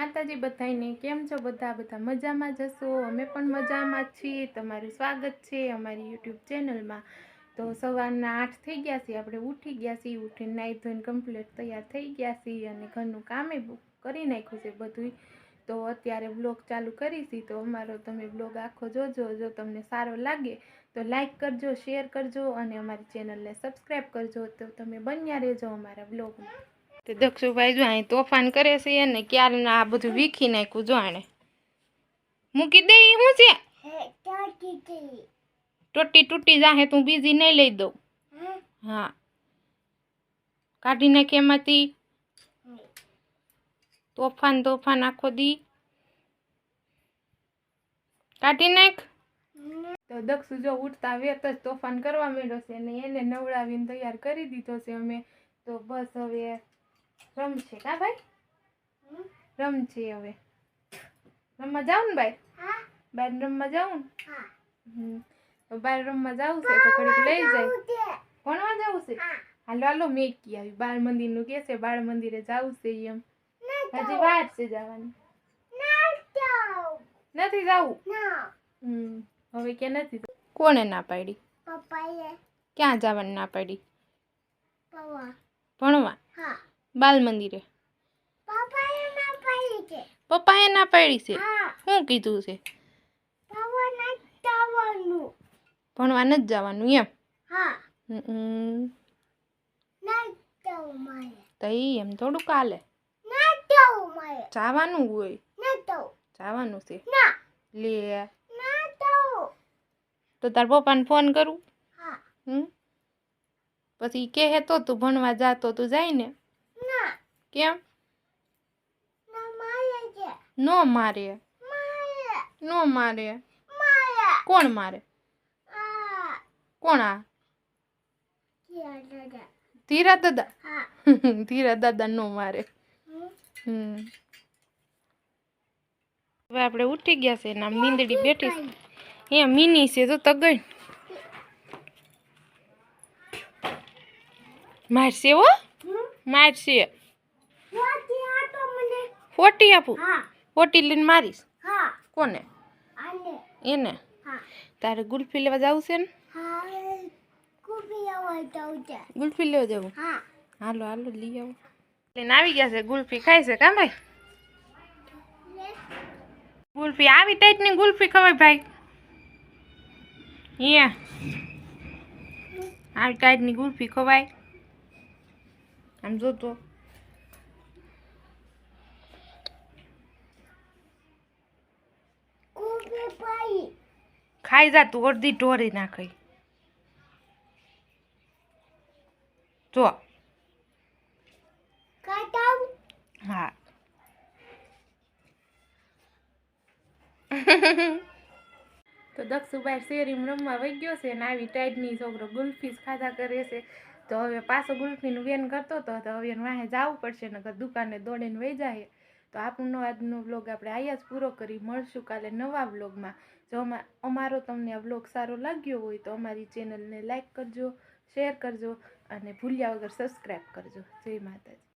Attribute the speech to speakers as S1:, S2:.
S1: માતાજી બધાને કેમ છો? બધા બધા મજામાં જશો અમે પણ મજામાં છીએ. તમારું સ્વાગત છે અમારી યુટ્યુબ ચેનલમાં. તો સવારના આઠ થઈ ગયા છે. આપણે ઉઠી ગયા છીએ. ઉઠીને નાહી ધોઈને કમ્પ્લીટ તૈયાર થઈ ગયા છીએ અને ઘરનું કામે કરી નાખ્યું છે બધું તો અત્યારે બ્લોગ ચાલુ કરીશી તો અમારો તમે બ્લોગ આખો જોજો. જો તમને સારો લાગે તો લાઈક કરજો શેર કરજો અને અમારી ચેનલને સબસ્ક્રાઈબ કરજો. તો તમે બન્યા રહેજો અમારા બ્લોગમાં તે દક્ષુભાઈ જો અહીં તોફાન કરે છે ને ક્યારે આ બધું વીખી નાખ્યું જો આણે. મૂકી દે શું હું છે? ટોટી તૂટી જાહે તું બીજી નહીં લઈ દઉં. હા? કાઢી નાખે એમાંથી. તોફાન તોફાન આખો દી. કાઢી નાખ. તો દક્ષુ જો ઉઠતા વેત જ તોફાન કરવા માંડ્યો છે અને એને નવડાવીને તૈયાર કરી દીધો છે અમે. તો બસ હવે રમશે કા ભાઈ? રમશે હવે. રમવા જાઉં ને ભાઈ બાર રમવા જાઉં ને? હમ. તો રમવા જાવું છે તો ઘડીક લઈ જાય. ભણવા જાવું છે? હાલો હાલો મેં કી આવી. બાળ મંદિરનું કે છે બાળ મંદિરે જાવું છે એમ. હજી વાત છે જવાની. નથી જાવું? હવે કે નથી. કોણે ના પાડી? ક્યાં જવાની ના પાડી? ભણવા? બાલ મંદિરે પપ્પાએ ના પાડી છે? શું કીધું છે? ભણવા નથી જવાનું. એમ? તઈ એમ થોડું કાલે. જવાનું હોય. જવાનું છે. લે. તો તાર પપ્પાને ફોન કરું? પછી કહે તો તું ભણવા જાતો તું જાય ને. કેમ નો મારે નો મારે કોણ મારે કોણ આ ધીરા દાદા ધીરા દાદા નો મારે હમ હવે આપણે ઉઠી ગયા છે ને આમ મીંદડી બેઠી છે અહીંયા મીની છે તો તગડ મારશે હો મારશે ફોટી આપું ફોટી લઈને મારીશ? કોને? એને? તારે ગુલ્ફી લેવા જવું છે ને? ગુલ્ફી લેવા જવું? હાલો હાલો લઈ આવો. લઈને આવી ગયા છે ગુલ્ફી ખાય છે કાં ભાઈ? ગુલ્ફી આવી ટાઈપની ગુલ્ફી ખવાય ભાઈ. અહીંયા આવી ટાઈપની ગુલ્ફી ખવાય. આમ જો ખાઈ જા તું અડધી ઢોરી નાખી. જો. હા. તો દક્ષુભાઈ શેરીમ રમવા વહી ગયો છે ને આવી ટાઈટની છોકરો ગુલ્ફીસ ખાધા કરે છે. તો હવે પાછો ગુલ્ફીનું વેન કરતો હતો તો હવે વાહે જવું પડશે નકર દુકાને દોડીને વહી જાય તો આપણનો આજનો વ્લોગ આપણે આયા જ પૂરો કરી મળશું કાલે નવા વ્લોગમાં જો અમા- અમારો તમને આ વ્લોગ સારો લાગ્યો હોય તો અમારી ચેનલને લાઇક કરજો શેર કરજો અને ભૂલ્યા વગર સબસ્ક્રાઈબ કરજો. જય માતાજી.